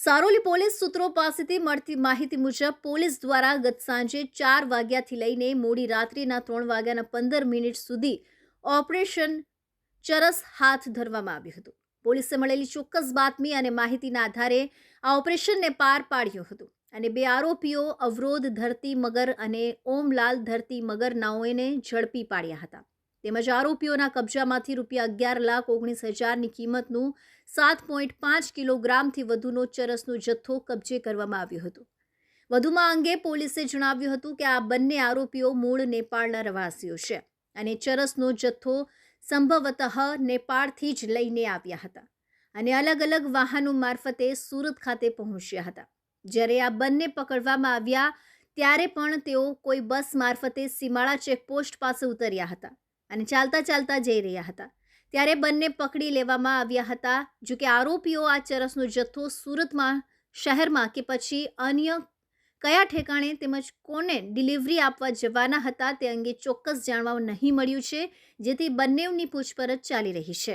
Saroli police સૂત્રો પાસેથી મળતી માહિતી મુજબ, પોલીસ દ્વારા ગત સાંજે ચાર વાગ્યાથી લઈને મોડી રાત્રિના ત્રણ વાગ્યાના પંદર મિનિટ સુધી ઓપરેશન ચરસ હાથ ધરવામાં આવ્યું હતું. પોલીસે મળેલી ચોક્કસ બાતમી અને માહિતીના આધારે આ ઓપરેશનને પાર પાડ્યું હતું અને બે આરોપીઓ અવરોધ ધરતી મગર અને ઓમલાલ ધરતી મગર નાઓને ઝડપી પાડ્યા હતા. તેમજ આરોપીઓના કબજામાંથી રૂપિયા અગિયાર લાખ ઓગણીસ હજારની કિંમતનું સાત પોઈન્ટ પાંચ કિલોગ્રામથી વધુનો ચરસનો જથ્થો કબજે કરવામાં આવ્યો હતો. વધુમાં અંગે પોલીસે જણાવ્યું હતું કે આ બંને આરોપીઓ મૂળ નેપાળના રહેવાસીઓ છે અને ચરસનો જથ્થો સંભવતઃ નેપાળથી જ લઈને આવ્યા હતા અને અલગ અલગ વાહનો મારફતે સુરત ખાતે પહોંચ્યા હતા. જ્યારે આ બંને પકડવામાં આવ્યા ત્યારે પણ તેઓ કોઈ બસ મારફતે સીમાળા ચેકપોસ્ટ પાસે ઉતર્યા હતા. અને ચાલતા ચાલતા જઈ રહ્યા હતા. ત્યારે બંને પકડી લેવામાં આવ્યા હતા જો કે આરોપીઓ આ ચરસનો જથ્થો સુરતમાં, શહેરમાં કે પછી અન્ય કયા ઠેકાણે તેમજ કોને ડિલિવરી આપવા જવાના હતા તે અંગે ચોક્કસ જાણવા નહીં મળ્યું છે, જેથી બંનેની પૂછપરછ ચાલી રહી છે.